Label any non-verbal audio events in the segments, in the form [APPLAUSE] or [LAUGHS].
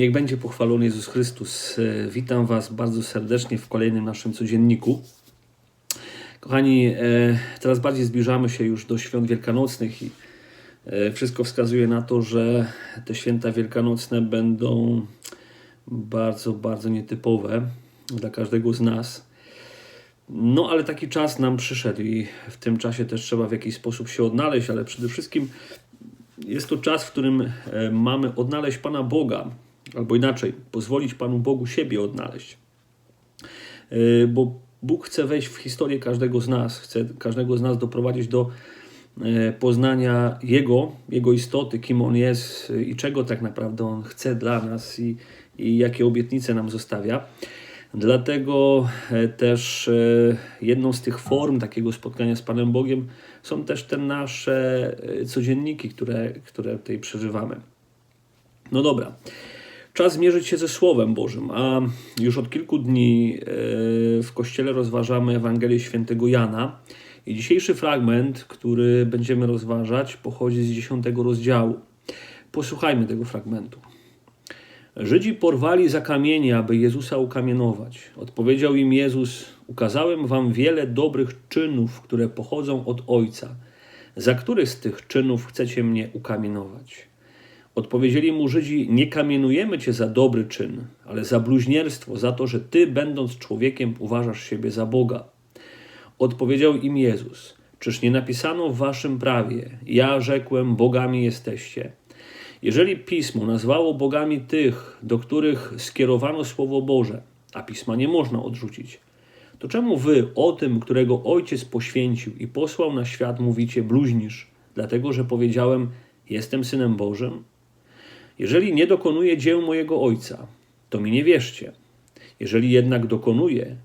Niech będzie pochwalony Jezus Chrystus. E, Witam Was bardzo serdecznie w kolejnym naszym codzienniku. Kochani, teraz bardziej zbliżamy się już do świąt wielkanocnych i e, wszystko wskazuje na to, że te święta wielkanocne będą bardzo, bardzo nietypowe dla każdego z nas. No, ale taki czas nam przyszedł i w tym czasie też trzeba w jakiś sposób się odnaleźć, ale przede wszystkim jest to czas, w którym e, mamy odnaleźć Pana Boga, albo inaczej, pozwolić Panu Bogu siebie odnaleźć. E, bo Bóg chce wejść w historię każdego z nas, chce każdego z nas doprowadzić do e, poznania Jego, Jego istoty, kim On jest i czego tak naprawdę On chce dla nas i, i jakie obietnice nam zostawia. Dlatego też jedną z tych form takiego spotkania z Panem Bogiem są też te nasze codzienniki, które, które tutaj przeżywamy. No dobra. Czas zmierzyć się ze Słowem Bożym, a już od kilku dni w Kościele rozważamy Ewangelię Świętego Jana. I dzisiejszy fragment, który będziemy rozważać, pochodzi z dziesiątego rozdziału. Posłuchajmy tego fragmentu. Żydzi porwali za kamienie, aby Jezusa ukamienować. Odpowiedział im Jezus: Ukazałem wam wiele dobrych czynów, które pochodzą od Ojca. Za który z tych czynów chcecie mnie ukamienować? Odpowiedzieli mu Żydzi: Nie kamienujemy cię za dobry czyn, ale za bluźnierstwo, za to, że ty, będąc człowiekiem, uważasz siebie za Boga. Odpowiedział im Jezus: Czyż nie napisano w waszym prawie: Ja rzekłem, bogami jesteście. Jeżeli pismo nazwało bogami tych, do których skierowano słowo Boże, a pisma nie można odrzucić, to czemu wy o tym, którego ojciec poświęcił i posłał na świat, mówicie bluźnisz, dlatego że powiedziałem: Jestem synem Bożym? Jeżeli nie dokonuję dzieł mojego ojca, to mi nie wierzcie. Jeżeli jednak dokonuję,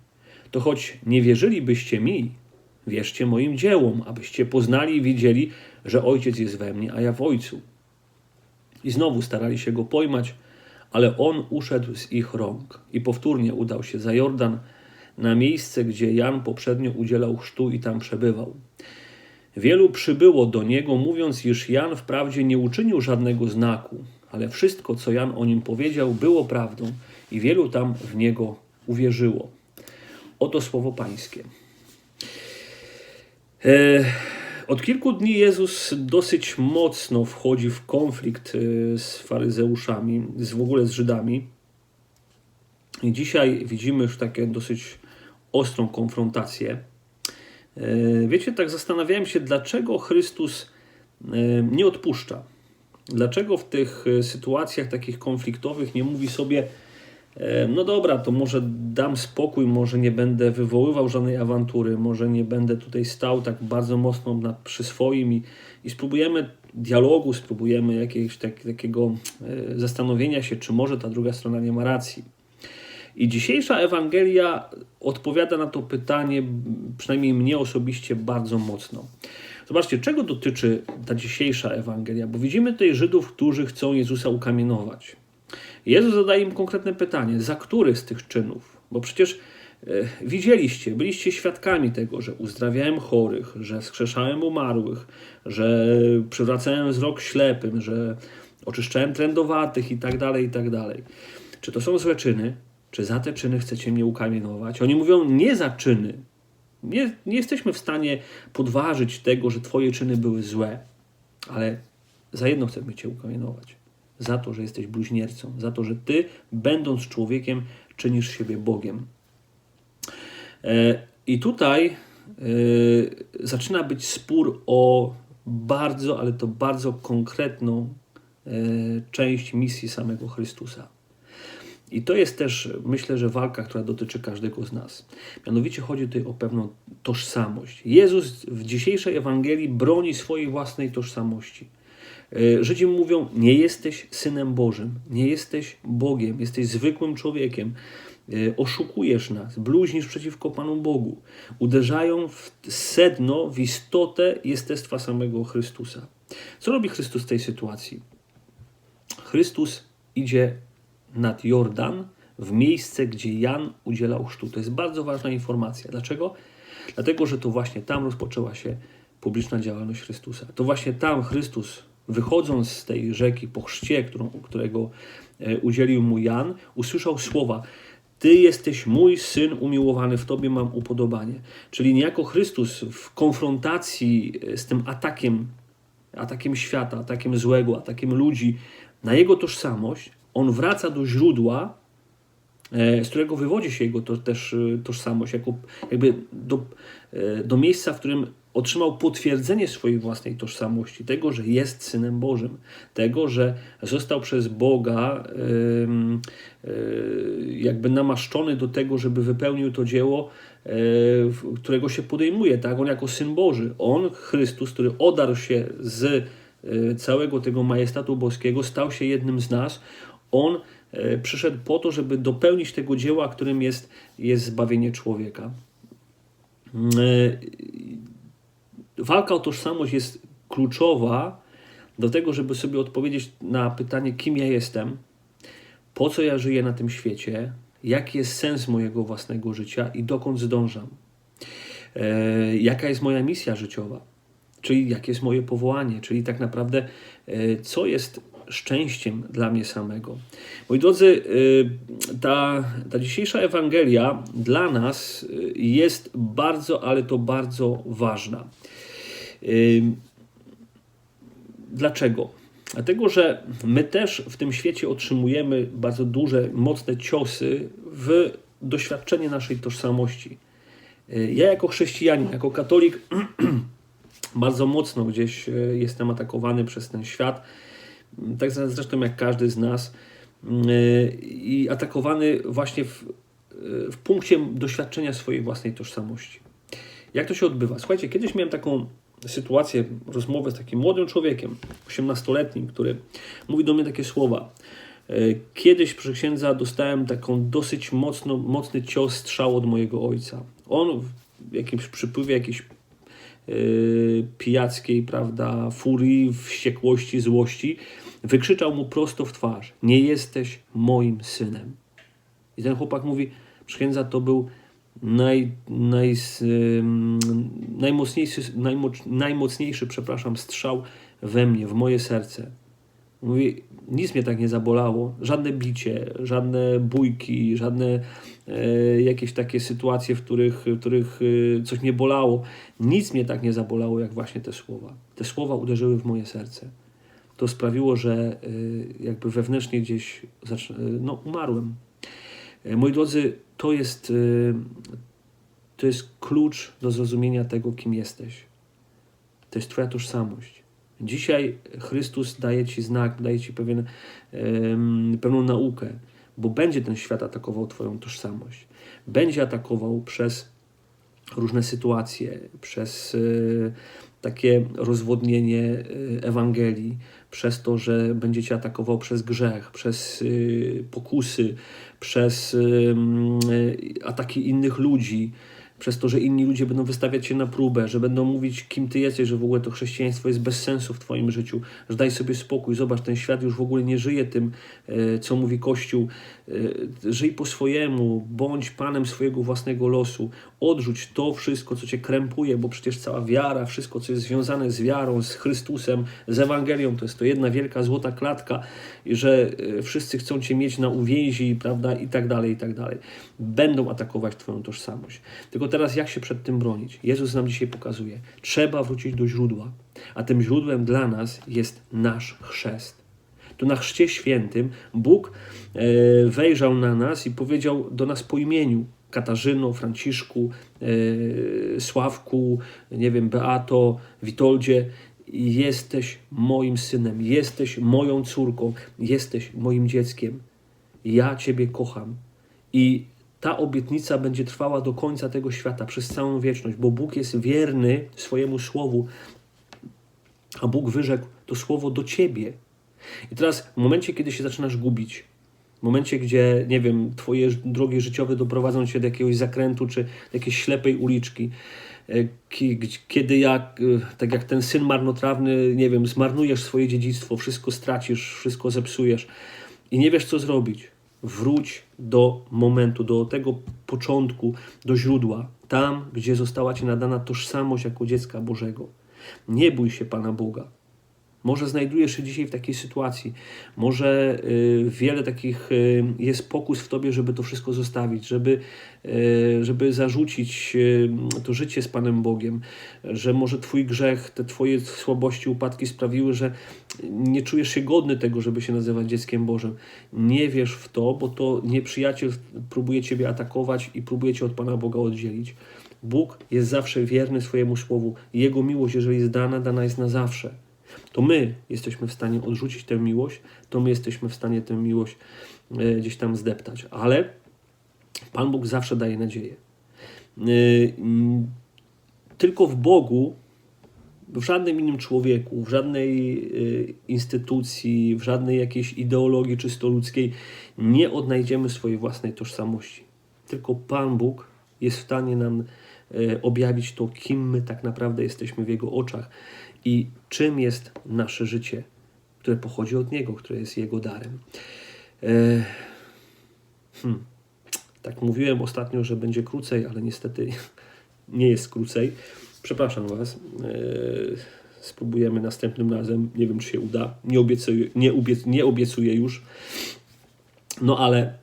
to choć nie wierzylibyście mi, wierzcie moim dziełom, abyście poznali i widzieli, że ojciec jest we mnie, a ja w ojcu. I znowu starali się go pojmać, ale on uszedł z ich rąk i powtórnie udał się za Jordan na miejsce, gdzie Jan poprzednio udzielał chrztu i tam przebywał. Wielu przybyło do niego, mówiąc, iż Jan wprawdzie nie uczynił żadnego znaku, ale wszystko, co Jan o nim powiedział, było prawdą i wielu tam w niego uwierzyło. Oto słowo Pańskie. E od kilku dni Jezus dosyć mocno wchodzi w konflikt y, z faryzeuszami, z w ogóle z Żydami. I dzisiaj widzimy już takie dosyć ostrą konfrontację. Y, wiecie, tak zastanawiałem się, dlaczego Chrystus nie odpuszcza. Dlaczego w tych sytuacjach takich konfliktowych nie mówi sobie, E, no dobra, to może dam spokój, może nie będę wywoływał żadnej awantury, może nie będę tutaj stał tak bardzo mocno na, przy swoim i, i spróbujemy dialogu, spróbujemy jakiegoś tak, takiego e, zastanowienia się, czy może ta druga strona nie ma racji. I dzisiejsza Ewangelia odpowiada na to pytanie, przynajmniej mnie osobiście, bardzo mocno. Zobaczcie, czego dotyczy ta dzisiejsza Ewangelia, bo widzimy tutaj Żydów, którzy chcą Jezusa ukamienować. Jezus zadaje im konkretne pytanie: za który z tych czynów? Bo przecież e, widzieliście, byliście świadkami tego, że uzdrawiałem chorych, że skrzeszałem umarłych, że przywracałem wzrok ślepym, że oczyszczałem trędowatych i tak dalej, i tak dalej. Czy to są złe czyny? Czy za te czyny chcecie mnie ukamienować? Oni mówią nie za czyny. Nie, nie jesteśmy w stanie podważyć tego, że Twoje czyny były złe, ale za jedno chcemy Cię ukamienować za to, że jesteś bluźniercą, za to, że ty, będąc człowiekiem, czynisz siebie Bogiem. E, I tutaj e, zaczyna być spór o bardzo, ale to bardzo konkretną e, część misji samego Chrystusa. I to jest też, myślę, że walka, która dotyczy każdego z nas. Mianowicie chodzi tutaj o pewną tożsamość. Jezus w dzisiejszej Ewangelii broni swojej własnej tożsamości. E, Żydzi mówią: Nie jesteś synem Bożym, nie jesteś Bogiem, jesteś zwykłym człowiekiem. E, oszukujesz nas, bluźnisz przeciwko Panu Bogu. Uderzają w sedno, w istotę jestestwa samego Chrystusa. Co robi Chrystus w tej sytuacji? Chrystus idzie nad Jordan, w miejsce, gdzie Jan udzielał chrztu. To jest bardzo ważna informacja. Dlaczego? Dlatego, że to właśnie tam rozpoczęła się publiczna działalność Chrystusa. To właśnie tam Chrystus wychodząc z tej rzeki po chrzcie, którą, którego e, udzielił mu Jan, usłyszał słowa: Ty jesteś mój syn umiłowany, w Tobie mam upodobanie. Czyli niejako Chrystus w konfrontacji e, z tym atakiem, atakiem świata, atakiem złego, atakiem ludzi na jego tożsamość, on wraca do źródła, e, z którego wywodzi się jego to, też tożsamość, jako, jakby do, do miejsca, w którym otrzymał potwierdzenie swojej własnej tożsamości, tego, że jest synem Bożym, tego, że został przez Boga jakby namaszczony do tego, żeby wypełnił to dzieło, którego się podejmuje, tak? On jako syn Boży, on, Chrystus, który odarł się z całego tego majestatu boskiego, stał się jednym z nas, on y, przyszedł po to, żeby dopełnić tego dzieła, którym jest, jest zbawienie człowieka. Y, walka o tożsamość jest kluczowa do tego, żeby sobie odpowiedzieć na pytanie, kim ja jestem, po co ja żyję na tym świecie, jaki jest sens mojego własnego życia i dokąd zdążam. E, jaka jest moja misja życiowa, czyli jakie jest moje powołanie, czyli tak naprawdę e, co jest szczęściem dla mnie samego. Moi drodzy, e, ta, ta dzisiejsza Ewangelia dla nas e, jest bardzo, ale to bardzo ważna. Dlaczego? Dlatego, że my też w tym świecie otrzymujemy bardzo duże, mocne ciosy w doświadczenie naszej tożsamości. Y, ja, jako chrześcijanin, jako katolik, [CLEARS THROAT] bardzo mocno gdzieś y, jestem atakowany przez ten świat, tak zresztą jak każdy z nas, y, i atakowany właśnie w, w punkcie doświadczenia swojej własnej tożsamości. Jak to się odbywa? Słuchajcie, kiedyś miałem taką sytuację, rozmowę z takim młodym człowiekiem, 18-letnim, który mówi do mnie takie słowa. E, kiedyś przy księdza dostałem taką dosyć mocno, mocny cios, strzał od mojego ojca. On w jakimś przypływie jakiejś yy, pijackiej, prawda, furii, wściekłości, złości, wykrzyczał mu prosto w twarz: Nie jesteś moim synem. I ten chłopak mówi: Księdza, to był naj, naj, najmocniejszy, najmocniejszy przepraszam, strzał we mnie, w moje serce. Mówi, nic mnie tak nie zabolało, żadne bicie, żadne bójki, żadne e, jakieś takie sytuacje, w których, w których e, coś mnie bolało. Nic mnie tak nie zabolało, jak właśnie te słowa. Te słowa uderzyły w moje serce. To sprawiło, że e, jakby wewnętrznie gdzieś no, umarłem. E, moi drodzy, to jest, e, to jest klucz do zrozumienia tego, kim jesteś. To jest Twoja tożsamość. Dzisiaj Chrystus daje Ci znak, daje Ci pewien, pewną naukę, bo będzie ten świat atakował Twoją tożsamość. Będzie atakował przez różne sytuacje, przez takie rozwodnienie Ewangelii, przez to, że będzie cię atakował przez grzech, przez pokusy, przez ataki innych ludzi, przez to, że inni ludzie będą wystawiać się na próbę, że będą mówić, kim ty jesteś, że w ogóle to chrześcijaństwo jest bez sensu w twoim życiu, że daj sobie spokój, zobacz, ten świat już w ogóle nie żyje tym, co mówi Kościół. E, żyj po swojemu, bądź panem swojego własnego losu. Odrzuć to wszystko, co cię krępuje, bo przecież cała wiara, wszystko, co jest związane z wiarą, z Chrystusem, z Ewangelią, to jest to jedna wielka złota klatka, że e, wszyscy chcą cię mieć na uwięzi, prawda, i tak dalej, i tak dalej. Będą atakować twoją tożsamość. Tylko teraz jak się przed tym bronić? Jezus nam dzisiaj pokazuje. Trzeba wrócić do źródła, a tym źródłem dla nas jest nasz chrzest. To na chrzcie świętym Bóg e, wejrzał na nas i powiedział do nas po imieniu. Katarzyno, Franciszku, e, Sławku, nie wiem, Beato, Witoldzie, jesteś moim synem, jesteś moją córką, jesteś moim dzieckiem. Ja Ciebie kocham. I ta obietnica będzie trwała do końca tego świata, przez całą wieczność, bo Bóg jest wierny swojemu słowu, a Bóg wyrzekł to słowo do ciebie. I teraz, w momencie, kiedy się zaczynasz gubić, w momencie, gdzie, nie wiem, twoje drogi życiowe doprowadzą cię do jakiegoś zakrętu czy do jakiejś ślepej uliczki, e, kiedy jak, e, tak jak ten syn marnotrawny, nie wiem, zmarnujesz swoje dziedzictwo, wszystko stracisz, wszystko zepsujesz i nie wiesz, co zrobić wróć do momentu, do tego początku, do źródła, tam, gdzie została Ci nadana tożsamość jako dziecka Bożego. Nie bój się Pana Boga. Może znajdujesz się dzisiaj w takiej sytuacji, może y, wiele takich y, jest pokus w tobie, żeby to wszystko zostawić, żeby, y, żeby zarzucić to życie z Panem Bogiem, że może Twój grzech, te Twoje słabości, upadki sprawiły, że nie czujesz się godny tego, żeby się nazywać dzieckiem Bożym. Nie wierz w to, bo to nieprzyjaciel próbuje Ciebie atakować i próbuje Cię od Pana Boga oddzielić. Bóg jest zawsze wierny swojemu słowu. Jego miłość, jeżeli jest dana, dana jest na zawsze. To my jesteśmy w stanie odrzucić tę miłość, to my jesteśmy w stanie tę miłość e, gdzieś tam zdeptać. Ale Pan Bóg zawsze daje nadzieję. E, Tylko w Bogu, w żadnym innym człowieku, w żadnej e, instytucji, w żadnej jakiejś ideologii czysto ludzkiej nie odnajdziemy swojej własnej tożsamości. Tylko Pan Bóg jest w stanie nam objawić to, kim my tak naprawdę jesteśmy w Jego oczach i czym jest nasze życie, które pochodzi od Niego, które jest Jego darem. E, Hmm. Tak mówiłem ostatnio, że będzie krócej, ale niestety [LAUGHS] nie jest krócej. Przepraszam Was. E, Spróbujemy następnym razem. Nie wiem, czy się uda. Nie obiecuję, nie obiec, nie obiecuję już. No ale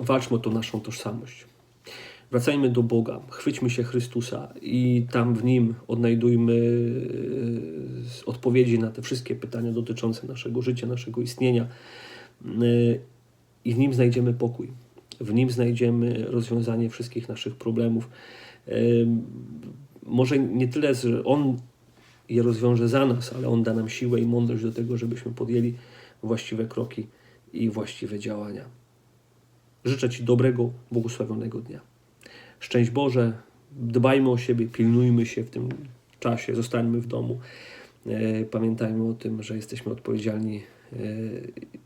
walczmy o tą naszą tożsamość. Wracajmy do Boga, chwyćmy się Chrystusa i tam w Nim odnajdujmy e, odpowiedzi na te wszystkie pytania dotyczące naszego życia, naszego istnienia. E, I w Nim znajdziemy pokój. W Nim znajdziemy rozwiązanie wszystkich naszych problemów. E, Może nie tyle, że On je rozwiąże za nas, ale On da nam siłę i mądrość do tego, żebyśmy podjęli właściwe kroki i właściwe działania. Życzę Ci dobrego, błogosławionego dnia. Szczęść Boże, dbajmy o siebie, pilnujmy się w tym czasie, zostańmy w domu. E, Pamiętajmy o tym, że jesteśmy odpowiedzialni e,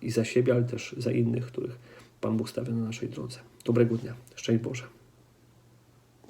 i za siebie, ale też za innych, których Pan Bóg stawia na naszej drodze. Dobrego dnia. Szczęść Boże.